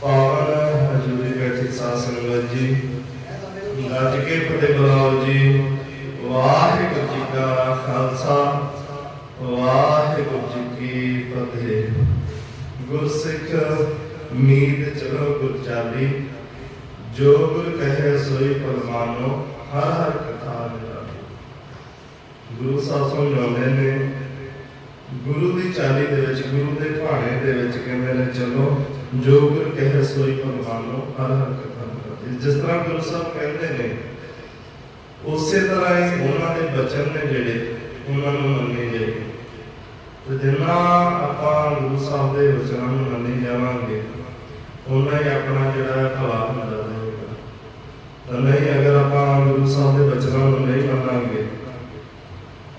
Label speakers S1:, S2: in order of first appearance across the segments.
S1: ਪਾਵਨ ਹਜ਼ੂਰੀ ਬੈਠੀ ਸਾਧ ਸੰਗਤ ਜੀ। ਗੱਜ ਕੇ ਫਤਿਹ ਬੁਲਾਓ ਜੀ। ਵਾਹਿਗੁਰੂ ਜੀ ਕਾ ਖਾਲਸਾ, ਵਾਹਿਗੁਰੂ ਜੀ ਕੀ ਫਤਿਹ। ਗੁਰਸਿੱਖ ਮੀਤ ਚਲੋ ਗੁਰ ਜੋ ਗੁਰ ਕਹੇ ਸੋਈ ਪਰਮਾਨੋ, ਹਰ ਹਰ ਕਥਾ ਨਿਰਾਲੀ। ਗੁਰੂ ਸਾਹਿਬ ਸਮਝਾਉਂਦੇ ਨੇ, ਗੁਰੂ ਦੀ ਚਾਲੀ ਦੇ ਵਿੱਚ, ਗੁਰੂ ਦੇ ਭਾਣੇ ਦੇ ਵਿੱਚ ਕਹਿੰਦੇ ਨੇ, ਚਲੋ ਜੋ ਗੁਰ ਕਹੇ ਸੋਈ ਪਰਮਾਨੋ, ਹਰ ਹਰ ਕਥਾ ਜਿਸ ਤਰ੍ਹਾਂ ਗੁਰੂ ਸਾਹਿਬ ਕਹਿੰਦੇ ਨੇ, ਉਸੇ ਤਰ੍ਹਾਂ ਹੀ ਉਹਨਾਂ ਦੇ ਬਚਨ ਨੇ ਜਿਹੜੇ, ਉਹਨਾਂ ਨੂੰ ਮੰਨੇ ਜਾਈਏ ਤੇ ਜਿੰਨਾ ਆਪਾਂ ਗੁਰੂ ਸਾਹਿਬ ਦੇ ਵਚਨਾਂ ਨੂੰ ਮੰਨੀ ਜਾਵਾਂਗੇ ਉਹਨਾਂ ਹੀ ਆਪਣਾ ਜਿਹੜਾ ਭਲਾ ਹੁੰਦਾ ਰਹੇਗਾ ਤਾਂ ਨਹੀਂ ਅਗਰ ਆਪਾਂ ਗੁਰੂ ਸਾਹਿਬ ਦੇ ਵਚਨਾਂ ਨੂੰ ਨਹੀਂ ਮੰਨਾਂਗੇ,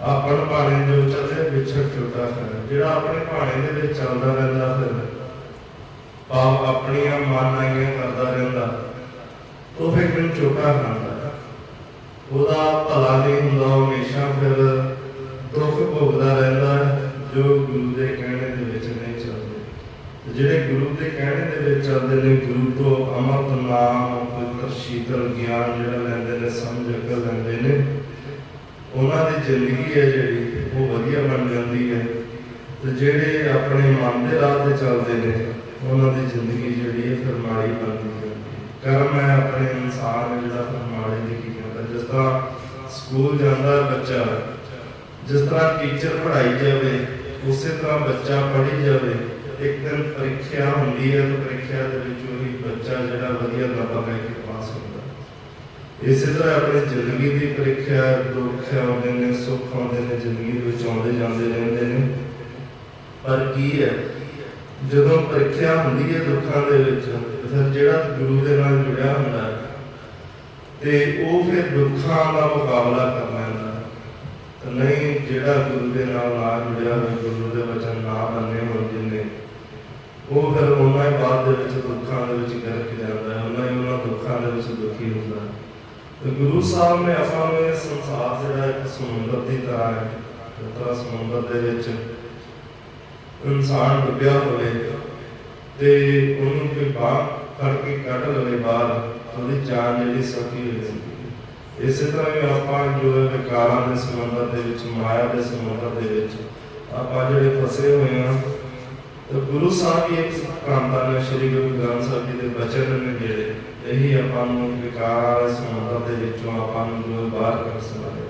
S1: ਆਪਣ ਭਾਣੇ ਜੋ ਚੱਲੇ ਵਿਛੜ ਛੋਟਾ ਹੈ। ਜਿਹੜਾ ਆਪਣੇ ਭਾਣੇ ਦੇ ਵਿੱਚ ਚੱਲਦਾ ਰਹਿੰਦਾ ਫਿਰ ਪਾਪ ਆਪਣੀਆਂ ਮਾਨਾਈਆਂ ਉਹ ਫਿਰ ਮੈਨੂੰ ਛੋਟਾ ਖਾਂਦਾ ਉਹਦਾ ਭਲਾ ਨਹੀਂ ਹੁੰਦਾ ਹਮੇਸ਼ਾ ਫਿਰ ਦੁੱਖ ਭੋਗਦਾ ਰਹਿੰਦਾ ਜੋ ਗੁਰੂ ਦੇ ਕਹਿਣੇ ਦੇ ਵਿੱਚ ਨਹੀਂ ਚੱਲਦੇ। ਤੇ ਜਿਹੜੇ ਗੁਰੂ ਦੇ ਕਹਿਣੇ ਦੇ ਵਿੱਚ ਚੱਲਦੇ ਨੇ, ਗੁਰੂ ਤੋਂ ਅਮਰਤ ਨਾਮ, ਪਵਿੱਤਰ ਸ਼ੀਤਲ ਗਿਆਨ ਜਿਹੜਾ ਲੈਂਦੇ ਨੇ, ਸਮਝ ਅਕਲ ਲੈਂਦੇ ਨੇ, ਉਹਨਾਂ ਦੀ ਜ਼ਿੰਦਗੀ ਹੈ ਜਿਹੜੀ, ਉਹ ਵਧੀਆ ਬਣ ਜਾਂਦੀ ਹੈ। ਤੇ ਜਿਹੜੇ ਆਪਣੇ ਮਨ ਦੇ ਰਾਹ ਤੇ ਚੱਲਦੇ ਨੇ, ਉਹਨਾਂ ਦੀ ਜ਼ਿੰਦਗੀ ਜਿਹੜੀ ਹੈ ਫਿਰ ਮਾੜੀ ਬਣਦੀ ਹੈ। ਕਰਮ ਹੈ ਆਪਣੇ ਇਨਸਾਨ ਜਿਹੜਾ ਫਿਰ ਦੀ ਕੀ ਕਹਿੰਦਾ ਜਿਸ ਤਰ੍ਹਾਂ ਸਕੂਲ ਜਾਂਦਾ ਬੱਚਾ, ਜਿਸ ਤਰ੍ਹਾਂ ਟੀਚਰ ਪੜ੍ਹਾਈ ਜਾਵੇ, ਉਸੇ ਤਰ੍ਹਾਂ ਬੱਚਾ ਪੜ੍ਹੀ ਜਾਵੇ, ਇੱਕ ਦਿਨ ਪ੍ਰੀਖਿਆ ਹੁੰਦੀ ਹੈ ਤੇ ਪ੍ਰੀਖਿਆ ਦੇ ਵਿੱਚ ਉਹੀ ਬੱਚਾ ਜਿਹੜਾ ਵਧੀਆ ਨੰਬਰ ਲੈ ਕੇ ਪਾਸ ਹੁੰਦਾ। ਇਸੇ ਤਰ੍ਹਾਂ ਆਪਣੀ ਜ਼ਿੰਦਗੀ ਦੀ ਪ੍ਰੀਖਿਆ, ਦੁੱਖ ਆਉਂਦੇ ਨੇ, ਸੁੱਖ ਆਉਂਦੇ ਨੇ, ਜ਼ਿੰਦਗੀ ਦੇ ਵਿੱਚ ਆਉਂਦੇ ਜਾਂਦੇ ਰਹਿੰਦੇ ਨੇ। ਪਰ ਕੀ ਹੈ? ਜਦੋਂ ਪ੍ਰੀਖਿਆ ਹੁੰਦੀ ਹੈ ਦੁੱਖਾਂ ਦੇ ਵਿੱਚ ਤੇ ਫਿਰ ਜਿਹੜਾ ਗੁਰੂ ਦੇ ਨਾਲ ਜੁੜਿਆ ਹੁੰਦਾ ਤੇ ਉਹ ਫਿਰ ਦੁੱਖਾਂ ਦਾ ਮੁਕਾਬਲਾ ਕਰ ਲੈਂਦਾ ਨਹੀਂ, ਜਿਹੜਾ ਗੁਰੂ ਦੇ ਨਾਲ ਨਾ ਜੁੜਿਆ ਹੋਇਆ, ਗੁਰੂ ਦੇ ਵਚਨ ਨਾ ਮੰਨੇ ਹੋਣ ਜਿੰਨੇ, ਉਹ ਫਿਰ ਉਹਨਾਂ ਹੀ ਬਾਅਦ ਦੇ ਵਿੱਚ ਦੁੱਖਾਂ ਦੇ ਵਿੱਚ ਗਰਕ ਜਾਂਦਾ ਹੈ, ਉਹਨਾਂ ਹੀ ਉਹਨਾਂ ਦੁੱਖਾਂ ਦੇ ਵਿੱਚ ਦੁਖੀ ਹੁੰਦਾ ਤੇ ਗੁਰੂ ਸਾਹਿਬ ਨੇ ਆਪਾਂ ਨੂੰ ਇਹ ਸੰਸਾਰ ਜਿਹੜਾ ਇੱਕ ਸਮੁੰਦਰ ਦੀ ਤਰ੍ਹਾਂ ਹੈ ਜਿਸ ਸਮੁੰਦਰ ਦੇ ਵਿੱਚ ਇਨਸਾਨ ਡੁੱਬਿਆ ਹੋਵੇ, ਤੇ ਉਹਨੂੰ ਕੋਈ ਫੜ ਕੇ ਕੱਢ ਲਵੇ ਬਾਹਰ, ਉਹਦੀ ਜਾਨ ਜਿਹੜੀ ਸੌਖੀ ਹੋ ਜਾਂਦੀ ਇਸੇ ਤਰ੍ਹਾਂ ਹੀ ਆਪਾਂ ਜੋ ਹੈ ਵਿਕਾਰਾਂ ਦੇ ਸਮੁੰਦਰ ਦੇ ਵਿੱਚ, ਮਾਇਆ ਦੇ ਸਮੁੰਦਰ ਦੇ ਵਿੱਚ ਆਪਾਂ ਜਿਹੜੇ ਫਸੇ ਹੋਏ ਹਾਂ, ਤੇ ਗੁਰੂ ਸਾਹਿਬ ਹੀ ਇੱਕ ਕਾਂਤਾ ਨੇ, ਸ੍ਰੀ ਗੁਰੂ ਗ੍ਰੰਥ ਸਾਹਿਬ ਜੀ ਦੇ ਬਚਨ ਨੇ ਜਿਹੜੇ, ਇਹੀ ਆਪਾਂ ਨੂੰ ਵਿਕਾਰਾਂ ਦੇ ਸਮੁੰਦਰ ਦੇ ਵਿੱਚੋਂ ਆਪਾਂ ਨੂੰ ਜੋ ਬਾਹਰ ਕਰ ਸਕਦੇ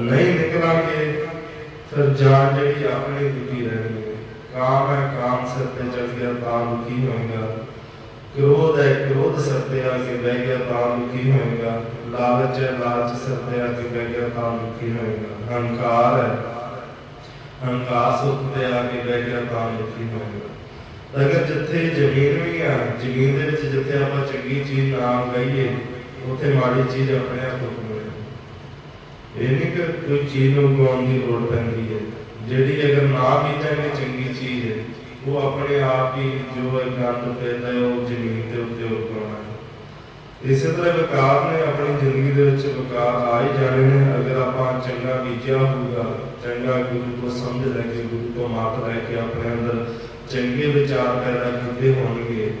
S1: ਨਹੀਂ ਨਿਕਲਾਂਗੇ, ਫਿਰ ਜਾਨ ਜਿਹੜੀ ਆਪਣੀ ਦੁਖੀ ਰਹਿਣੀ ਕਾਮ ਹੈ ਕਾਮ ਸਿਰ ਤੇ ਚੜ ਗਿਆ, ਤਾਂ ਦੁਖੀ ਹੋਏਗਾ। ਕ੍ਰੋਧ ਹੈ, ਕ੍ਰੋਧ ਸਿਰ ਤੇ ਆ ਕੇ ਬਹਿ ਗਿਆ, ਤਾਂ ਦੁਖੀ ਹੋਏਗਾ। ਲਾਲਚ ਹੈ, ਲਾਲਚ ਸਿਰ ਤੇ ਆ ਕੇ ਬਹਿ ਗਿਆ, ਤਾਂ ਦੁਖੀ ਹੋਏਗਾ। ਹੰਕਾਰ ਹੈ, ਹੰਕਾਰ ਸੁੱਖ ਤੇ ਆ ਕੇ ਬਹਿ ਗਿਆ, ਤਾਂ ਦੁਖੀ ਹੋਏਗਾ। ਅਗਰ ਜਿੱਥੇ ਜ਼ਮੀਨ ਵੀ ਆ, ਜ਼ਮੀਨ ਦੇ ਵਿੱਚ ਜਿੱਥੇ ਆਪਾਂ ਚੰਗੀ ਚੀਜ਼ ਨਾ ਉਗਾਈਏ ਉੱਥੇ ਮਾੜੀ ਚੀਜ਼ ਆਪਣੇ ਆਪ ਉੱਗ ਇਹ ਨਹੀਂ ਕਿ ਕੋਈ ਚੀਜ਼ ਨੂੰ ਉਗਾਉਣ ਦੀ ਲੋੜ ਪੈਂਦੀ ਹੈ। ਜਿਹੜੀ ਅਗਰ ਨਾ ਬੀਜਾਂਗੇ ਚੰਗੀ ਚੀਜ਼ ਹੈ। ਉਹ ਆਪਣੇ ਆਪ ਹੀ ਜੋ ਹੈ ਗੰਦ ਪੈਦਾ ਹੈ, ਉਹ ਜ਼ਮੀਨ ਦੇ ਉੱਤੇ ਉਗਾਉਣਾ ਹੈ। ਇਸੇ ਤਰ੍ਹਾਂ ਵਿਕਾਰ ਨੇ ਆਪਣੀ ਜ਼ਿੰਦਗੀ ਦੇ ਵਿੱਚ ਵਿਕਾਰ ਆ ਹੀ ਜਾਣੇ ਨੇ। ਅਗਰ ਆਪਾਂ ਚੰਗਾ ਬੀਜਿਆ ਹੋਊਗਾ, ਚੰਗਾ ਗੁਰੂ ਤੋਂ ਸਮਝ ਲੈ ਕੇ, ਗੁਰੂ ਤੋਂ ਮਾਤ ਲੈ ਕੇ ਆਪਣੇ ਅੰਦਰ ਚੰਗੇ ਵਿਚਾਰ ਪੈਦਾ ਕੀਤੇ ਹੋਣਗੇ,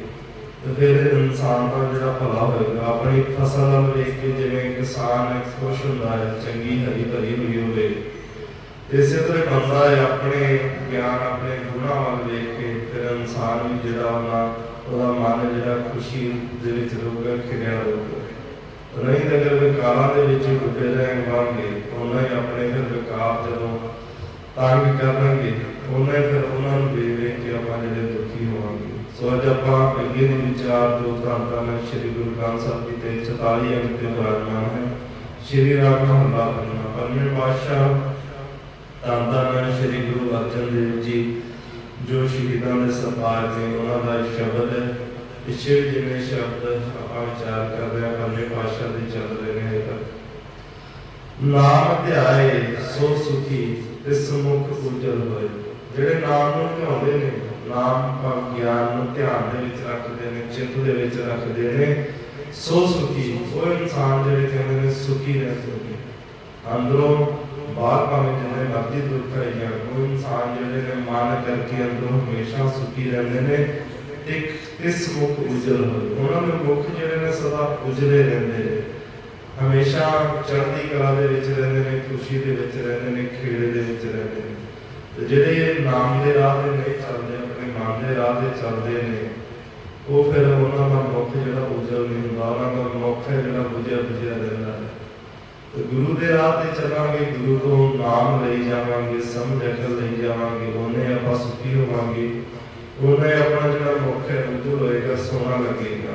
S1: ਤੇ ਫਿਰ ਇਨਸਾਨ ਦਾ ਜਿਹੜਾ ਭਲਾ ਹੋਏਗਾ, ਆਪਣੀ ਫਸਲ ਨੂੰ ਵੇਖ ਕੇ ਜਿਵੇਂ ਕਿਸਾਨ ਖੁਸ਼ ਹੁੰਦਾ ਹੈ, ਚੰਗੀ ਹਰੀ ਭਰੀ ਹੋਈ ਹੋਵੇ। ਇਸੇ ਤਰ੍ਹਾਂ ਬੰਦਾ ਆਪਣੇ ਗਿਆਨ, ਆਪਣੇ ਗੁਣਾਂ ਵੱਲ ਵੇਖ ਕੇ ਫਿਰ ਇਨਸਾਨ ਵੀ ਜਿਹੜਾ ਉਹਨਾਂ, ਉਹਦਾ ਮਨ ਜਿਹੜਾ ਖੁਸ਼ੀ ਦੇ ਵਿੱਚ ਰਹੂਗਾ ਖਿੜਿਆ ਰਹੂਗਾ ਨਹੀਂ ਤਾਂ ਵਿਕਾਰਾਂ ਦੇ ਵਿੱਚ ਡੁੱਬੇ ਰਹਿਵਾਂਗੇ ਉਹਨਾਂ ਹੀ ਆਪਣੇ ਫਿਰ ਵਿਕਾਰ ਜਦੋਂ ਤੰਗ ਕਰਨਗੇ, ਉਹਨਾਂ ਹੀ ਫਿਰ ਉਹਨਾਂ ਨੂੰ ਵੇਖ ਵੇਖ ਕੇ ਆਪਾਂ ਜਿਹੜੇ ਦੁਖੀ ਹੋਵਾਂਗੇ। ਸੋ ਅੱਜ ਆਪਾਂ ਅੱਗੇ ਦੇ ਵਿਚਾਰ ਜੋ ਗ੍ਰੰਥਾਂ ਨੇ, ਸ੍ਰੀ ਗੁਰੂ ਗ੍ਰੰਥ ਸਾਹਿਬ ਜੀ ਤੇ 44 ਅੰਕ ਤੇ ਵਿਰਾਜਮਾਨ ਹੈ ਸ੍ਰੀ ਰਾਮ ਮਹਲਾ ਪੰਜਵਾਂ ਪੰਜਵੇਂ ਪਾਤਸ਼ਾਹ ਧੰਨ ਸ੍ਰੀ ਗੁਰੂ ਅਰਜਨ ਦੇਵ ਜੀ, ਜੋ ਸ਼ਹੀਦਾਂ ਦੇ ਸਰਦਾਰ ਨੇ ਉਹਨਾਂ ਦਾ ਸ਼ਬਦ ਹੈ। ਪਿਛੇ ਜਿਵੇਂ ਸ਼ਬਦ ਆਪਾਂ ਵਿਚਾਰ ਕਰ ਰਹੇ ਹਾਂ ਪੰਜਵੇਂ ਪਾਤਸ਼ਾਹ ਦੇ ਨਾਮ ਧਿਆਏ ਸੋ ਸੁਖੀ ਇਸ ਮੁਖ ਉਜਲ ਹੋਏ। ਜਿਹੜੇ ਨਾਮ ਨੂੰ ਧਿਆਉਂਦੇ ਨੇ, ਨਾਮ ਦਾ ਗਿਆਨ ਨੂੰ ਧਿਆਨ ਦੇ ਵਿੱਚ ਰੱਖਦੇ ਨੇ, ਚਿੰਤ ਦੇ ਵਿੱਚ ਰੱਖਦੇ ਨੇ। ਸੋ ਸੁਖੀ, ਉਹ ਇਨਸਾਨ ਜਿਹੜੇ ਕਹਿੰਦੇ ਨੇ, ਸੁਖੀ ਰਹਿੰਦੇ ਨੇ। ਅੰਦਰੋਂ ਬਾਹਰ ਭਾਵੇਂ ਜਿੰਨੇ ਮਰਜ਼ੀ ਦੁੱਖ ਹੈ ਉਹ ਇਨਸਾਨ ਜਿਹੜੇ ਨੇ ਮਨ ਕਰਕੇ ਅੰਦਰੋਂ ਹਮੇਸ਼ਾ ਸੁਖੀ ਰਹਿੰਦੇ ਨੇ, ਇੱਕ ਇਸ ਮੁਖ ਉਜਲ ਹੋਏ। ਉਹਨਾਂ ਦੇ ਮੁਖ ਜਿਹੜੇ ਨੇ ਸਦਾ ਉਜਲੇ ਰਹਿੰਦੇ ਨੇ। ਹਮੇਸ਼ਾ ਚੜ੍ਹਦੀ ਕਲਾ ਦੇ ਵਿੱਚ ਰਹਿੰਦੇ ਨੇ, ਖੁਸ਼ੀ ਦੇ ਵਿੱਚ ਰਹਿੰਦੇ ਨੇ ਖੇੜੇ ਦੇ ਵਿੱਚ ਰਹਿੰਦੇ ਨੇ। ਤੇ ਜਿਹੜੇ ਨਾਮ ਦੇ ਰਾਹ ਤੇ ਨਹੀਂ ਚੱਲਦੇ, ਆਪਣੇ ਮਨ ਦੇ ਰਾਹ ਤੇ ਚੱਲਦੇ ਨੇ, ਉਹ ਫਿਰ ਉਹਨਾਂ ਦਾ ਮੁਖ ਜਿਹੜਾ ਉਜਲ ਨਹੀਂ ਹੁੰਦਾ। ਉਹਨਾਂ ਦਾ ਮੁਖ ਜਿਹੜਾ ਬੁਝਿਆ ਬੁਝਿਆ ਰਹਿੰਦਾ। ਹੈ ਤੇ ਗੁਰੂ ਦੇ ਰਾਹ ਤੇ ਚੱਲਾਂਗੇ, ਗੁਰੂ ਤੋਂ ਨਾਮ ਲਈ ਜਾਵਾਂਗੇ, ਸਮਝ ਅਕਲ ਲਈ ਜਾਵਾਂਗੇ, ਉਹਨੇ ਆਪਾਂ ਸੁਖੀ ਹੋਵਾਂਗੇ। ਉਹਨੇ ਆਪਣਾ ਜਿਹੜਾ ਮੁਖ ਹੈ ਉਜਲ ਹੋਏਗਾ, ਸੋਹਣਾ ਲੱਗੇਗਾ।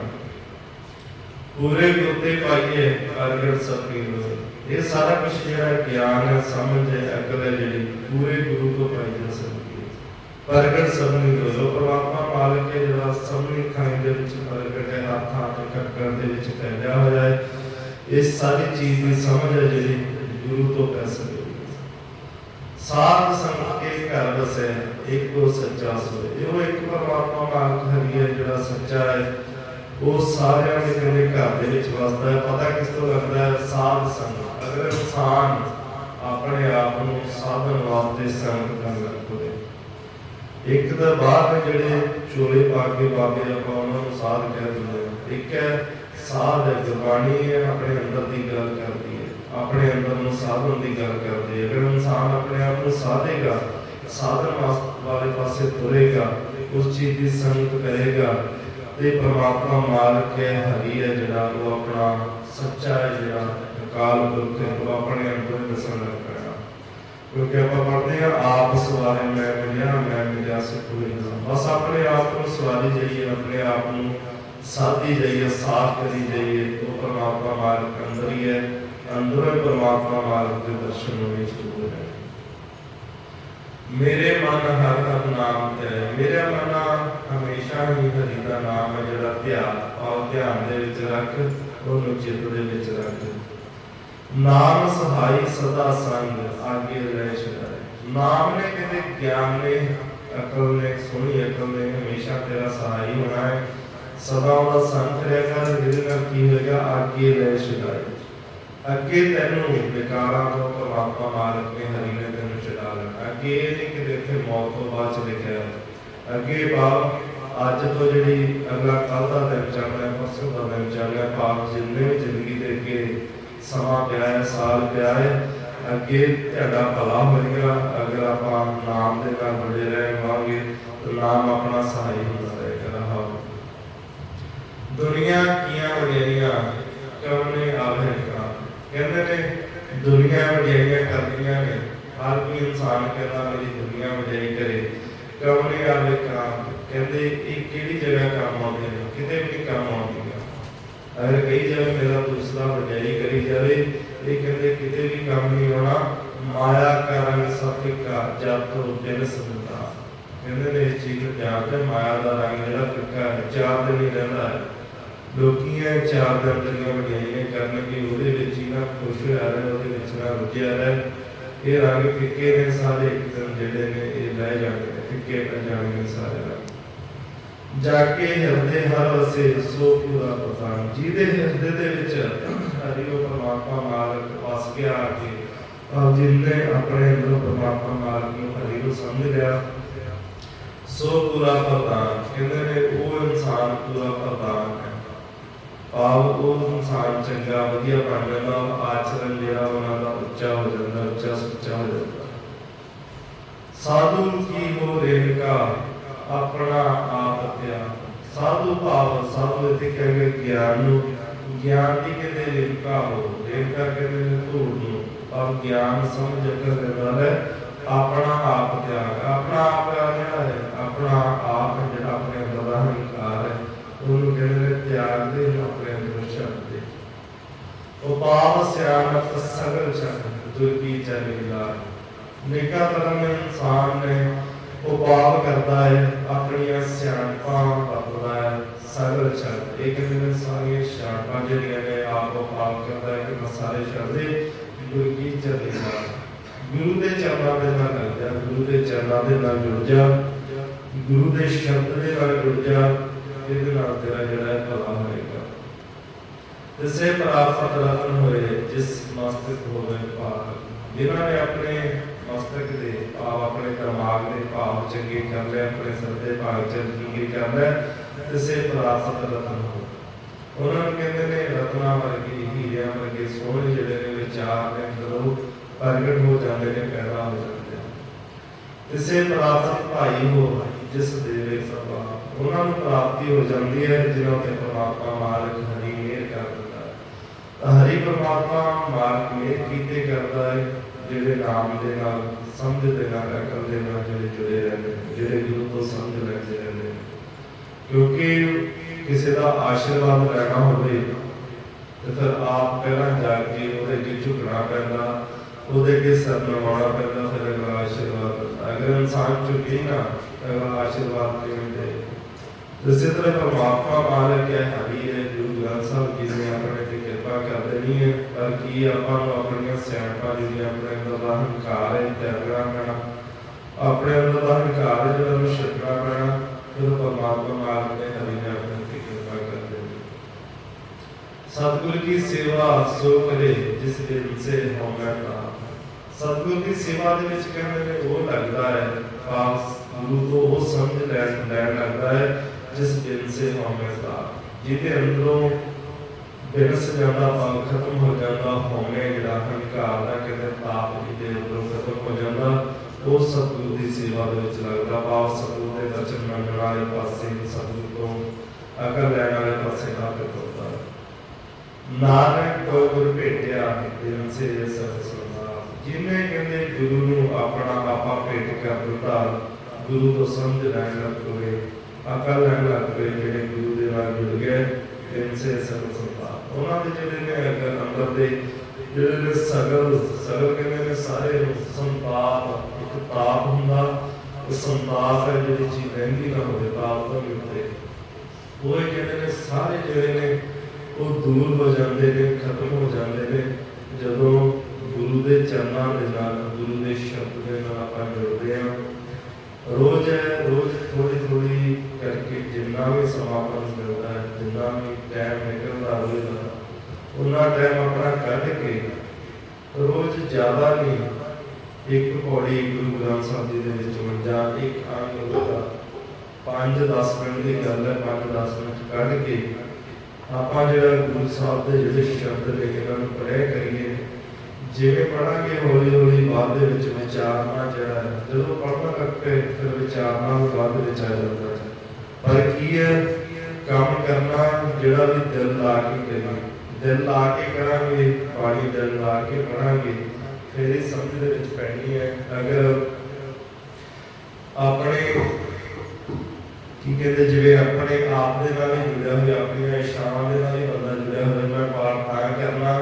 S1: ਪੂਰੇ ਗੁੱਤੇ ਪਾਈਏ ਅਰਗੜ ਸਭੀ ਇਹ ਸਾਰਾ ਕੁਝ ਜਿਹੜਾ ਗਿਆਨ ਹੈ, ਸਮਝ ਹੈ, ਅਕਲ ਹੈ ਜਿਹੜੀ, ਪੂਰੇ ਗੁਰੂ ਤੋਂ ਪਾਈ ਜਾ ਸਕਦੀ ਹੈ। ਪ੍ਰਗਟ ਸਭਨੀ ਲੋ ਪਰਮਾਤਮਾ ਮਾਲਕ ਹੈ, ਜਿਹੜਾ ਸਭਨੀ ਖਾਈ ਦੇ ਵਿੱਚ ਪ੍ਰਗਟ ਹੈ, ਹੱਥਾਂ ਤੇ ਕੱਕਰ ਦੇ ਵਿੱਚ ਫੈਲਿਆ ਹੋਇਆ ਹੈ ਇਸ ਸਾਰੀ ਚੀਜ਼ ਦੀ ਸਮਝ ਹੈ ਜਿਹੜੀ ਗੁਰੂ ਤੋਂ ਪੈ ਸਕਦੀ ਹੈ। ਸਾਧ ਸੰਗਤ ਕੇ ਘਰ ਵਸੈ ਇੱਕੋ ਸੱਚਾ ਸੋਏ ਇਹੋ ਇੱਕ ਪਰਮਾਤਮਾ ਮਾਲਕ ਹਰੀ ਹੈ ਜਿਹੜਾ ਸੱਚਾ ਹੈ। ਉਹ ਸਾਰਿਆਂ ਦੇ ਕਹਿੰਦੇ ਘਰ ਦੇ ਵਿੱਚ ਵਸਦਾ ਹੈ। ਪਤਾ ਕਿਸ ਤੋਂ ਲੱਗਦਾ ਹੈ? ਸਾਧ ਸੰਗਤ। ਅਗਰ ਇਨਸਾਨ ਆਪਣੇ ਆਪ ਨੂੰ ਸਾਧਨ ਵਾਸਤੇ ਸੰਗਤ ਕਰਨ ਲੱਗ ਪਵੇ ਇੱਕ ਤਾਂ ਬਾਹਰ ਦੇ ਜਿਹੜੇ ਚੋਲੇ ਪਾ ਕੇ ਬਾਬੇ ਆਪਾਂ ਉਹਨਾਂ ਨੂੰ ਸਾਧ ਕਹਿ ਦਿੰਦੇ ਹਾਂ। ਇੱਕ ਹੈ ਸਾਧ ਹੈ ਗੁਰਬਾਣੀ ਹੈ, ਆਪਣੇ ਅੰਦਰ ਦੀ ਗੱਲ ਕਰਦੀ ਹੈ, ਆਪਣੇ ਅੰਦਰ ਨੂੰ ਸਾਧਨ ਦੀ ਗੱਲ ਕਰਦੀ ਹੈ। ਅਗਰ ਇਨਸਾਨ ਆਪਣੇ ਆਪ ਨੂੰ ਸਾਧੇਗਾ, ਸਾਧਨ ਵਾਲੇ ਪਾਸੇ ਤੁਰੇਗਾ, ਉਸ ਚੀਜ਼ ਦੀ ਸੰਗਤ ਕਰੇਗਾ, ਤੇ ਪ੍ਰਮਾਤਮਾ ਮਾਲਕ ਹੈ, ਹਰੀ ਹੈ ਜਿਹੜਾ, ਉਹ ਆਪਣਾ ਸੱਚਾ ਹੈ ਜਿਹੜਾ, ਅਕਾਲ ਪੁਰਖ ਹੈ, ਉਹ ਆਪਣੇ ਅੰਦਰ ਵਸਣ ਲੱਗ ਪਿਆ। ਕਿਉਂਕਿ ਆਪਾਂ ਪੜ੍ਹਦੇ ਹਾਂ, ਆਪ ਸਵਾਰੇ ਮੈਂ ਮਿਲਿਆ ਮੈਂ ਮਿਲਿਆ, ਸਿੱਖ ਬਸ ਆਪਣੇ ਆਪ ਨੂੰ ਸਵਾਰੀ ਜਾਈਏ, ਆਪਣੇ ਆਪ ਨੂੰ ਸਾਧੀ ਜਾਈਏ ਸਾਥ ਕਰੀ ਜਾਈਏ ਉਹ ਪਰਮਾਤਮਾ ਮਾਲਕ ਅੰਦਰ ਹੀ ਹੈ, ਅੰਦਰੋਂ ਹੀ ਪਰਮਾਤਮਾ ਮਾਲਕ ਦੇ ਦਰਸ਼ਨ ਹੋਣੇ ਸ਼ੁਰੂ ਹੈ। ਮੇਰੇ ਮਨ ਹਰ ਹਰ ਨਾਮ ਤੇ ਮੇਰਾ ਮਨ ਹਮੇਸ਼ਾ ਹੀ ਦਾ ਨਾਮ ਹੈ, ਜਿਹੜਾ ਧਿਆਨ ਆਉ ਧਿਆਨ ਦੇ ਵਿੱਚ ਰੱਖ, ਉਹਨੂੰ ਚਿੱਤ ਦੇ ਵਿੱਚ ਰੱਖ। ਨਾਮ ਸਹਾਈ ਸਦਾ ਸੰਗ, ਆਗੇ ਰਹਿ ਛੜਾਏ ਨਾਮ ਨੇ ਕਹਿੰਦੇ ਗਿਆਨ ਨੇ, ਅਕਲ ਨੇ ਸੋਹਣੀ ਅਕਲ ਨੇ, ਹਮੇਸ਼ਾ ਤੇਰਾ ਸਹਾਈ ਹੋਣਾ ਹੈ। ਸਦਾ ਉਹਦਾ ਸੰਗ ਕਰਿਆ ਕਰ, ਜਿਹਦੇ ਨਾਲ ਕੀ ਹੋਏਗਾ? ਆਗੇ ਰਹਿ ਛੜਾਏ ਅੱਗੇ ਤੈਨੂੰ ਵਿਕਾਰਾਂ ਤੋਂ ਪਰਮਾਤਮਾ ਮਾਲਕ ਨੇ ਹਰੀ ਨੇ ਤੈਨੂੰ ਛਡਾ ਲੈਣਾ ਅੱਗੇ ਇਹ ਨਹੀਂ ਕਿ ਇੱਥੇ ਮੌਤ ਤੋਂ ਬਾਅਦ ਚ ਲਿਖਿਆ ਅੱਗੇ ਬਾਪ, ਅੱਜ ਤੋਂ ਜਿਹੜੀ ਅਗਲਾ ਕੱਲ ਦਾ ਦਿਨ ਚੱਲ ਰਿਹਾ ਪਰਸੋਂ ਦਾ ਦਿਨ ਚੱਲ ਰਿਹਾ ਪਾਪ ਜਿੰਨੇ ਜ਼ਿੰਦਗੀ ਦੇ ਅੱਗੇ ਸਮਾਂ ਪਿਆ ਹੈ, ਸਾਲ ਪਿਆ ਹੈ, ਅੱਗੇ ਤੁਹਾਡਾ ਭਲਾ ਹੋਏਗਾ। ਅਗਰ ਆਪਾਂ ਨਾਮ ਦੇ ਨਾਲ ਜੁੜੇ ਰਹਾਂਗੇ ਤਾਂ ਨਾਮ ਆਪਣਾ ਸਹਾਈ ਹੁੰਦਾ ਦੁਨੀਆ ਕੀਆਂ ਵਡਿਆਈਆਂ ਕਵਨੇ ਆਵੇ ਕਾ। ਕਹਿੰਦੇ ਨੇ, ਦੁਨੀਆ ਵਡਿਆਈਆਂ ਕਰਦੀਆਂ ਨੇ, ਹਰ ਕੋਈ ਇਨਸਾਨ ਕਹਿੰਦਾ ਮੇਰੀ ਦੁਨੀਆ ਵਡਿਆਈ ਕਰੇ ਕਵਨੇ ਆਵੇ ਕਾ। ਕਹਿੰਦੇ, ਇਹ ਕਿਹੜੀ ਜਗ੍ਹਾ ਕੰਮ ਆਉਂਦੇ ਨੇ ਕਿਤੇ ਵੀ ਨਹੀਂ ਕੰਮ ਆਉਂਦੀਆਂ ਅਗਰ ਕਈ ਜਗ੍ਹਾ ਮੇਰਾ ਦੂਸਰਾ ਵਡਿਆਈ ਕਰੀ ਜਾਵੇ, ਇਹ ਕਹਿੰਦੇ, ਕਿਤੇ ਵੀ ਕੰਮ ਨਹੀਂ ਹੋਣਾ ਮਾਇਆ ਕਾ ਰੰਗ ਸਫਿਕਾ ਜਦ ਤੋਂ ਦਿਲ ਸਮੁੰਦਾ ਕਹਿੰਦੇ ਨੇ ਇਸ ਚੀਜ਼ ਨੂੰ ਜਾਣਦੇ ਮਾਇਆ ਦਾ ਰੰਗ ਜਿਹੜਾ ਫਿੱਕਾ ਚਾਰ ਦਿਨ ਹੀ ਰਹਿੰਦਾ ਹੈ। ਲੋਕੀ ਇਹ ਚਾਰ ਦਿਨ ਦੀਆਂ ਵਡਿਆਈਆਂ ਕਰਨ ਉਹਦੇ ਵਿੱਚ ਹੀ ਨਾ ਖੁਸ਼ ਹੋਇਆ ਰਹੇ, ਉਹਦੇ ਵਿੱਚ ਨਾ ਰੁੱਝਿਆ ਰਹੇ। ਇਹ ਰੰਗ ਫਿੱਕੇ ਨੇ ਸਾਰੇ, ਇੱਕ ਦਿਨ ਜਿਹੜੇ ਨੇ ਇਹ ਰਹਿ ਜਾਣਗੇ ਫਿੱਕੇ ਪੈ ਜਾਣਗੇ ਸਾਰੇ ਰੰਗ। ਜਾ ਕੇ ਹਿਰਦੇ ਹਰ ਵਸੇ ਸੋ ਪੂਰਾ ਪਤਾ ਜਿਹਦੇ ਹਿਰਦੇ ਦੇ ਵਿੱਚ ਹਰੀ ਪਰਮਾਤਮਾ ਮਾਲਕ ਵਸ ਗਿਆ ਆ ਕੇ ਔਰ ਜਿਨਨੇ ਆਪਣੇ ਅੰਦਰ ਪਰਮਾਤਮਾ ਮਾਲਕ ਨੂੰ ਹਰੀ ਸਮਝ ਲਿਆ, ਸੋ ਪੂਰਾ ਪ੍ਰਦਾਨ ਕਹਿੰਦੇ ਨੇ, ਉਹ ਇਨਸਾਨ ਪੂਰਾ ਪ੍ਰਦਾਨ ਆਪ ਉਹ ਇਨਸਾਨ ਚੰਗਾ, ਵਧੀਆ ਬਣ ਜਾਂਦਾ ਆਚਰਣ ਜਿਹੜਾ ਉਹਨਾਂ ਦਾ ਉੱਚਾ ਹੋ ਜਾਂਦਾ, ਉੱਚਾ ਸੁੱਚਾ ਹੋ ਜਾਂਦਾ। ਸਾਧੂ ਕੀ ਹੋ ਰੇਨਕਾ ਆਪਣਾ ਆਪ ਤਿਆ ਸਾਧੂ ਭਾਵ ਸਾਧੂ ਇੱਥੇ ਕਹਿੰਦੇ ਗਿਆਨ ਨੂੰ, ਗਿਆਨ ਦੀ ਕਹਿੰਦੇ ਰੇਨਕਾ ਹੋ ਰੇਨਕਾ ਕਹਿੰਦੇ ਧੂੜ ਨੂੰ ਆਪ ਗਿਆਨ ਸਮਝ ਕੇ ਦਿੰਦਾ ਹੈ, ਆਪਣਾ ਆਪ ਤਿਆਗ। ਆਪਣਾ ਆਪ ਜਿਹੜਾ ਹੈ? ਆਪਣਾ ਆਪ ਜਿਹੜਾ ਆਪਣੇ ਅੰਦਰ ਦਾ ਹੰਕਾਰ ਹੈ ਉਹਨੂੰ ਕਹਿੰਦੇ ਨੇ ਤਿਆਗ ਦੇ ਨੂੰ ਆਪਣੇ ਅੰਦਰ ਛੱਡ ਦੇ ਉਹ ਪਾਪ ਸਿਆਣਪ ਸਗਲ ਛੱਡ ਦੁਰਗੀ ਚਲਿਲਾ ਨਿਕਾ ਤਰ੍ਹਾਂ ਇਨਸਾਨ ਨੇ ਉਹ ਕਰਦਾ ਹੈ ਆਪਣੀਆਂ ਸਿਆਣਪਾਂ ਵਰਤਦਾ ਹੈ ਸਗਲ ਛੱਡ ਇਹ ਕਹਿੰਦੇ ਨੇ ਸਾਰੀਆਂ ਸਿਆਣਪਾਂ ਜਿਹੜੀਆਂ ਨੇ ਆਪ ਉਹ ਕਰਦਾ ਹੈ ਕਿ ਮੈਂ ਸਾਰੇ ਗੁਰੂ ਕੀ ਚਰਨੀ ਗੁਰੂ ਦੇ ਚਰਨਾਂ ਦੇ ਨਾਲ ਲੱਗ ਜਾ, ਗੁਰੂ ਦੇ ਚਰਨਾਂ ਦੇ ਨਾਲ ਜੁੜ ਜਾ ਗੁਰੂ ਦੇ ਸ਼ਬਦ ਦੇ ਨਾਲ ਜੁੜ ਜਾ ਇਹਦੇ ਨਾਲ ਤੇਰਾ ਜਿਹੜਾ ਹੈ ਭਲਾ ਹੋਏਗਾ ਪ੍ਰਾਪਤ ਰਤਨ ਹੋਏ, ਜਿਸ ਮਸਤਕ ਹੋਵੇ ਪਾਕ ਜਿਨ੍ਹਾਂ ਨੇ ਆਪਣੇ ਮਸਤਕ ਦੇ ਭਾਵ, ਆਪਣੇ ਦਿਮਾਗ ਦੇ ਭਾਵ ਚੰਗੇ ਕਰ ਲਏ, ਆਪਣੇ ਸਿਰ ਦੇ ਭਾਵ ਚੰਗੀ ਕਰ ਲਏ, ਤਿਸੇ ਪ੍ਰਾਪਤ ਰਤਨ ਹੋਏ। ਉਹਨਾਂ ਨੂੰ ਕਹਿੰਦੇ ਨੇ, ਰਤਨਾ ਵਰਗੇ ਹੀਰਿਆਂ ਵਰਗੇ ਸੋਹਣੇ ਜਿਹੜੇ ਨੇ, ਵਿਚਾਰ ਨੇ, ਅੰਦਰੋਂ ਪ੍ਰਗਟ ਹੋ ਜਾਂਦੇ ਨੇ, ਪੈਦਾ ਹੋ ਜਾਂਦੇ ਨੇ। ਇਸੇ ਪ੍ਰਾਪਤ ਭਾਈ ਹੋ, ਜਿਸ ਦੇਵੇ ਸਭਾ ਉਹਨਾਂ ਨੂੰ ਪ੍ਰਾਪਤੀ ਹੋ ਜਾਂਦੀ ਹੈ, ਜਿਨ੍ਹਾਂ ਤੇ ਪਰਮਾਤਮਾ ਮਾਲਕ ਹਰੀ ਮਿਹਰ ਕਰ ਹਰੀ ਪਰਮਾਤਮਾ ਮਾਲਕ ਮਿਹਰ ਕੀਤੇ ਕਰਦਾ ਹੈ, ਜਿਹੜੇ ਨਾਮ ਦੇ ਨਾਲ ਸਮਝ ਦੇ ਨਾਲ ਅਕਲ ਦੇ ਨਾਲ ਜਿਹੜੇ ਜੁੜੇ ਰਹਿੰਦੇ ਜਿਹੜੇ ਗੁਰੂ ਤੋਂ ਸਮਝ ਲੈਂਦੇ ਰਹਿੰਦੇ ਕਿਉਂਕਿ ਕਿਸੇ ਦਾ ਆਸ਼ੀਰਵਾਦ ਲੈਣਾ ਹੋਵੇ, ਤੇ ਫਿਰ ਆਪ ਪਹਿਲਾਂ ਜਾ ਕੇ ਉਹਦੇ ਅੱਗੇ ਝੁਕਣਾ ਪੈਂਦਾ, ਉਹਦੇ ਅੱਗੇ ਸਿਰ ਨਵਾਉਣਾ ਪੈਂਦਾ, ਫਿਰ ਅਗਲਾ ਆਸ਼ੀਰਵਾਦ ਅਗਰ ਇਨਸਾਨ ਝੁਕੇ ਨਾ, ਅਗਲਾ ਆਸ਼ੀਰਵਾਦ ਕਿਵੇਂ ਦੇ? ਇਸੇ ਤਰ੍ਹਾਂ ਪਰਮਾਤਮਾ ਮਾਲਕ ਹੈ, ਹਰੀ ਹੈ, ਗੁਰੂ ਗ੍ਰੰਥ ਸਾਹਿਬ ਜੀ ਨੇ ਆਪਣੇ ਤੇ ਕਿਰਪਾ ਕਰ ਦੇਣੀ ਹੈ ਪਰ ਕੀ ਆਪਾਂ ਨੂੰ ਆਪਣੀਆਂ ਸਿਆਣਪਾਂ ਜਿਹੜੀਆਂ ਆਪਣੇ ਅੰਦਰ ਦਾ ਹੰਕਾਰ ਹੈ ਤਿਆਗਣਾ ਪੈਣਾ ਆਪਣੇ ਅੰਦਰ ਦਾ ਹੰਕਾਰ ਹੈ ਜਿਹੜਾ ਨੂੰ ਛੱਡਣਾ ਪੈਣਾ ਜਦੋਂ ਪਰਮਾਤਮਾ ਮਾਲਕ ਨੇ ਹਰੀ ਨੇ ਆਪਣੇ ਤੇ ਕਿਰਪਾ ਕਰ ਦੇਣੀ ਸਤਿਗੁਰ ਕੀ ਸੇਵਾ ਸੋ ਕਰੇ ਜਿਸ ਦੇ ਸੇ ਹੋਣਾ ਤਾ ਸਤਿਗੁਰ ਦੀ ਸੇਵਾ ਦੇ ਵਿੱਚ ਕਹਿੰਦੇ ਨੇ ਉਹ ਲੱਗਦਾ ਹੈ ਖਾਸ ਗੁਰੂ ਤੋਂ ਉਹ ਸਮਝ ਲੈਣ ਲੈਣ ਲੱਗਦਾ ਹੈ ਜਿਸ ਦਿਨ ਖਤਮ ਹੋ ਜਾਂਦਾ ਹੋਣੇ ਜਿਹੜਾ ਹੰਕਾਰ ਦਾ ਕਹਿੰਦੇ ਤਾਪ ਜਿਹਦੇ ਅੰਦਰੋਂ ਖਤਮ ਹੋ ਜਾਂਦਾ, ਉਹ ਸਤਿਗੁਰ ਦੀ ਸੇਵਾ ਦੇ ਵਿੱਚ ਲੱਗਦਾ। ਭਾਵ ਸਤਿਗੁਰ ਦੇ ਦਰਸ਼ਨ ਮੰਗਣ ਵਾਲੇ ਪਾਸੇ ਸਤਿਗੁਰ ਤੋਂ ਅਕਲ ਲੈਣ ਵਾਲੇ ਪਾਸੇ ਨਾ ਤੁਰਦਾ। ਨਾਨਕ ਕੋ ਗੁਰ ਭੇਟਿਆ ਦਿਨ ਸੇ ਸਤ ਸੁਨਾ ਜਿਨੇ ਕਹਿੰਦੇ, ਗੁਰੂ ਨੂੰ ਆਪਣਾ ਆਪਾ ਭੇਟ ਕਰ ਦਿੱਤਾ। ਗੁਰੂ ਤੋਂ ਸਮਝ ਲੈਣ ਲੱਗ ਪਏ। ਅਕਲ ਲੈਣ ਲੱਗ ਪਏ, ਜਿਹੜੇ ਗੁਰੂ ਦੇ ਨਾਲ ਜੁੜ ਗਏ। ਸੇ ਸਤ ਸੁਨਾ ਉਹਨਾਂ ਦੇ ਜਿਹੜੇ ਨੇ ਅਗਰ ਦੇ ਜਿਹੜੇ ਨੇ ਸਗਲ ਸਗਲ ਕਹਿੰਦੇ ਨੇ ਸਾਰੇ ਸੰਤਾਪ ਇੱਕ ਤਾਪ ਹੁੰਦਾ ਉਹ ਸੰਤਾਪ ਹੈ ਜਿਹੜੀ ਚੀਜ਼ ਰਹਿੰਦੀ ਨਾ ਹੋਵੇ ਤਾਪ ਤੋਂ ਮਿਲਦੇ ਉਹ ਇਹ ਕਹਿੰਦੇ ਨੇ ਸਾਰੇ ਜਿਹੜੇ ਨੇ ਉਹ ਦੂਰ ਹੋ ਜਾਂਦੇ ਨੇ ਖਤਮ ਹੋ ਜਾਂਦੇ ਨੇ ਜਦੋਂ ਗੁਰੂ ਦੇ ਚਰਨਾਂ ਦੇ ਨਾਲ ਗੁਰੂ ਦੇ ਸ਼ਬਦ ਦੇ ਨਾਲ ਆਪਾਂ ਜੁੜਦੇ ਹਾਂ ਰੋਜ਼ ਜਿੰਨਾ ਵੀ ਸਮਾਂ ਆਪਾਂ ਮਿਲਦਾ ਹੈ, ਜਿੰਨਾ ਵੀ ਟਾਈਮ ਨਿਕਲਦਾ ਹੋਵੇਗਾ ਉਹਨਾਂ ਟਾਈਮ ਆਪਣਾ ਕੱਢ ਕੇ ਰੋਜ਼ ਜ਼ਿਆਦਾ ਨਹੀਂ ਇੱਕ ਪੌੜੀ ਗੁਰੂ ਗ੍ਰੰਥ ਸਾਹਿਬ ਜੀ ਦੇ ਵਿੱਚ ਮੰਜਾ, ਇੱਕ ਅੰਗ ਹੋਗਾ 5-10 ਮਿੰਟ ਦੀ ਗੱਲ ਹੈ 5-10 ਮਿੰਟ ਕੱਢ ਕੇ ਆਪਾਂ ਜਿਹੜਾ ਗੁਰੂ ਸਾਹਿਬ ਦੇ ਜਿਹੜੇ ਸ਼ਬਦ ਨੇ ਇਹਨਾਂ ਨੂੰ ਪੜ੍ਹਿਆ ਕਰੀਏ, ਜਿਵੇਂ ਪੜਾਂਗੇ ਹੌਲੀ ਹੌਲੀ ਬਾਅਦ ਦੇ ਵਿੱਚ ਵਿਚਾਰਨਾ ਜਿਹੜਾ ਜਦੋਂ ਪੜ੍ਹਨਾ ਲੱਗ ਫਿਰ ਵਿਚਾਰਨਾ ਬਾਅਦ ਵਿੱਚ ਆ ਜਾਂਦਾ ਪਰ ਕੀ ਹੈ? ਕੰਮ ਕਰਨਾ, ਜਿਹੜਾ ਵੀ ਦਿਲ ਲਾ ਕੇ ਕਰੀਏ ਦਿਲ ਲਾ ਕੇ ਕਰਾਂਗੇ ਪਾਣੀ ਦਿਲ ਲਾ ਕੇ ਪੜਾਂਗੇ ਫਿਰ ਇਹ ਸਮਝ ਦੇ ਵਿੱਚ ਪੈਣੀ ਹੈ। ਅਗਰ ਆਪਣੇ, ਕੀ ਕਹਿੰਦੇ, ਜਿਵੇਂ ਆਪਣੇ ਆਪ ਦੇ ਨਾਲ ਹੀ ਜੁੜਿਆ ਹੋਇਆ, ਆਪਣੀਆਂ ਇਸ਼ਾਵਾਂ ਦੇ ਨਾਲ ਹੀ ਬੰਦਾ ਜੁੜਿਆ ਹੋਇਆ, ਮੈਂ ਪਾਠ ਤਾਂ ਕਰਨਾ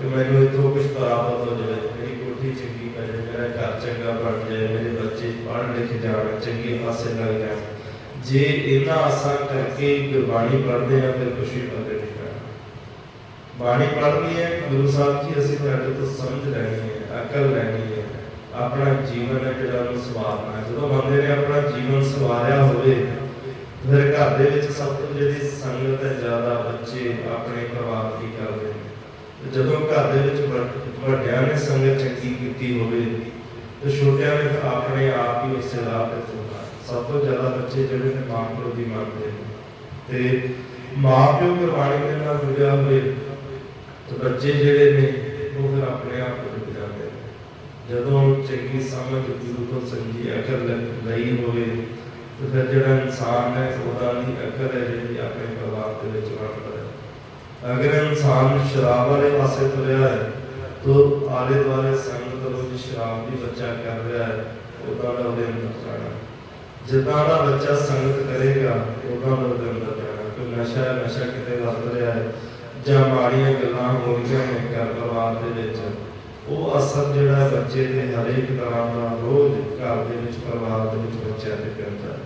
S1: ਕਿ ਮੈਨੂੰ ਇੱਥੋਂ ਕੁਝ ਪ੍ਰਾਪਤ ਹੋ ਜਾਵੇ। ਮੇਰੀ ਕੋਠੀ ਚੰਗੀ ਪੈ ਜਾਏ ਮੇਰਾ ਘਰ ਚੰਗਾ ਬਣ ਜਾਏ, ਮੇਰੇ ਬੱਚੇ ਪੜ੍ਹ ਲਿਖ ਜਾਣ, ਚੰਗੇ ਪਾਸੇ ਲੱਗ ਜਾਣ। ਜੇ ਇਹਨਾਂ ਆਸਾਂ ਕਰਕੇ ਗੁਰਬਾਣੀ ਪੜ੍ਹਦੇ ਆ, ਫਿਰ ਕੁਛ ਵੀ ਪਤਾ ਨਹੀਂ ਬਾਣੀ ਪੜ੍ਹਨੀ ਹੈ, ਗੁਰੂ ਸਾਹਿਬ ਜੀ, ਅਸੀਂ ਤੁਹਾਡੇ ਤੋਂ ਸਮਝ ਲੈਣੀ ਹੈ, ਅਕਲ ਲੈਣੀ ਹੈ। ਆਪਣਾ ਜੀਵਨ ਹੈ, ਜਿਹੜਾ ਉਹਨੂੰ ਸਵਾਰਨਾ ਹੈ। ਜਦੋਂ ਬੰਦੇ ਨੇ ਆਪਣਾ ਜੀਵਨ ਸਵਾਰਿਆ ਹੋਵੇ, ਫਿਰ ਘਰ ਦੇ ਵਿੱਚ ਸਭ ਤੋਂ ਜਿਹੜੀ ਸੰਗਤ ਹੈ, ਜ਼ਿਆਦਾ ਬੱਚੇ ਆਪਣੇ ਪਰਿਵਾਰ ਦੀ ਕਰਦੇ ਨੇ। ਜਦੋਂ ਘਰ ਦੇ ਵਿੱਚ ਵੱਡਿਆਂ ਨੇ ਸੰਗਤ ਚੰਗੀ ਕੀਤੀ ਹੋਵੇ, ਤੇ ਛੋਟਿਆਂ ਨੇ ਆਪਣੇ ਆਪ ਹੀ ਉਸੇ ਰਾਹ ਤੇ ਤੁਰਨਾ ਸਭ ਤੋਂ ਜ਼ਿਆਦਾ ਬੱਚੇ ਜਿਹੜੇ ਨੇ ਮਾਂ ਪਿਓ ਦੀ ਮੰਨਦੇ ਤੇ ਮਾਂ ਪਿਓ ਗੁਰਬਾਣੀ ਦੇ ਨਾਲ ਜੁੜਿਆ ਹੋਵੇ ਤੇ ਬੱਚੇ ਜਿਹੜੇ ਨੇ, ਉਹ ਫਿਰ ਆਪਣੇ ਆਪ ਜੁੜ ਜਾਂਦੇ ਜਦੋਂ ਚੰਗੀ ਸਮਝ ਗੁਰੂ ਤੋਂ ਸੰਗੀ ਅਕਲ ਲਈ ਹੋਵੇ, ਤੇ ਫਿਰ ਜਿਹੜਾ ਇਨਸਾਨ ਹੈ, ਉਹਦਾ ਦੀ ਅਕਲ ਹੈ ਜਿਹੜੀ ਆਪਣੇ ਪਰਿਵਾਰ ਦੇ ਵਿੱਚ ਵਰਤਦਾ ਹੈ। ਅਗਰ ਇਨਸਾਨ ਸ਼ਰਾਬ ਵਾਲੇ ਪਾਸੇ ਤੁਰਿਆ ਹੈ, ਤਾਂ ਆਲੇ ਦੁਆਲੇ ਸੰਗਤ ਰੋਜ਼ ਸ਼ਰਾਬ ਦੀ ਬੱਚਾ ਕਰ ਰਿਹਾ ਹੈ ਉਹਦਾ ਉਹਦੇ ਅੰਦਰ ਜਾਣਾ ਜਿੱਦਾਂ ਦਾ ਬੱਚਾ ਸੰਗਤ ਕਰੇਗਾ ਉਹਦਾ ਦਾ ਉਹਦੇ ਜਾਣਾ ਕੋਈ ਨਸ਼ਾ ਹੈ, ਨਸ਼ਾ ਕਿਤੇ ਵਰਤ ਰਿਹਾ ਹੈ ਜਾਂ ਮਾੜੀਆਂ ਗੱਲਾਂ ਹੋ ਰਹੀਆਂ ਨੇ ਘਰ ਪਰਿਵਾਰ ਦੇ ਵਿੱਚ ਉਹ ਅਸਰ ਜਿਹੜਾ ਬੱਚੇ ਦੇ ਹਰੇਕ ਤਰ੍ਹਾਂ ਦਾ ਰੋਜ਼ ਘਰ ਦੇ ਵਿੱਚ ਪਰਿਵਾਰ ਦੇ ਵਿੱਚ ਬੱਚਿਆਂ ਤੇ ਪੈਂਦਾ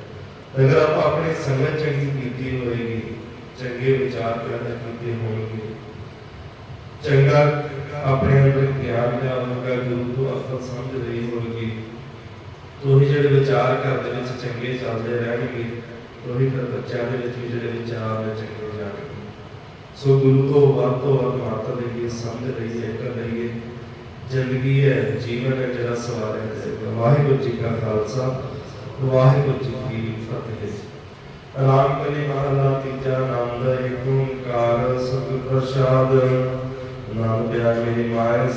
S1: ਅਗਰ ਆਪਾਂ ਆਪਣੀ ਸੰਗਤ ਚੰਗੀ ਕੀਤੀ ਹੋਏਗੀ ਚੰਗੇ ਵਿਚਾਰ ਪੈਦਾ ਕੀਤੇ ਹੋਣਗੇ ਚੰਗਾ ਆਪਣੇ ਅੰਦਰ ਗਿਆਨ ਗਿਆਨ ਲਿਆ ਗੁਰੂ ਤੋਂ ਅਕਲ ਸਮਝ ਰਹੀ ਹੋਵੇਗੀ ਉਹੀ ਜਿਹੜੇ ਵਿਚਾਰ ਘਰ ਦੇ ਵਿੱਚ ਚੰਗੇ ਚੱਲਦੇ ਰਹਿਣਗੇ, ਉਹੀ ਫਿਰ ਬੱਚਿਆਂ ਦੇ ਵਿੱਚ ਵੀ ਜਿਹੜੇ ਵਿਚਾਰ ਨੇ ਚੰਗੇ ਜਾਣਗੇ। ਸੋ ਗੁਰੂ ਤੋਂ ਵੱਧ ਤੋਂ ਵੱਧ ਮਹੱਤਵ ਲਈਏ ਸਮਝ ਲਈਏ ਕਰ ਲਈਏ। ਜ਼ਿੰਦਗੀ ਹੈ, ਜੀਵਨ ਹੈ, ਜਿਹੜਾ ਸਵਾਰਿਆ ਜਾਏਗਾ ਵਾਹਿਗੁਰੂ ਜੀ ਕਾ ਖਾਲਸਾ, ਵਾਹਿਗੁਰੂ ਜੀ ਕੀ ਫਤਿਹ। ਰਾਮ ਕਲੀ ਮਹਲਾ ਤੀਜਾ ਨਾਮ ਦਾ ਏਕ ਓੰਕਾਰ, ਸਤਿ ਪ੍ਰਸਾਦ। ਨਾਮ ਪਿਆ ਮੇਰੀ ਮਾਇਆ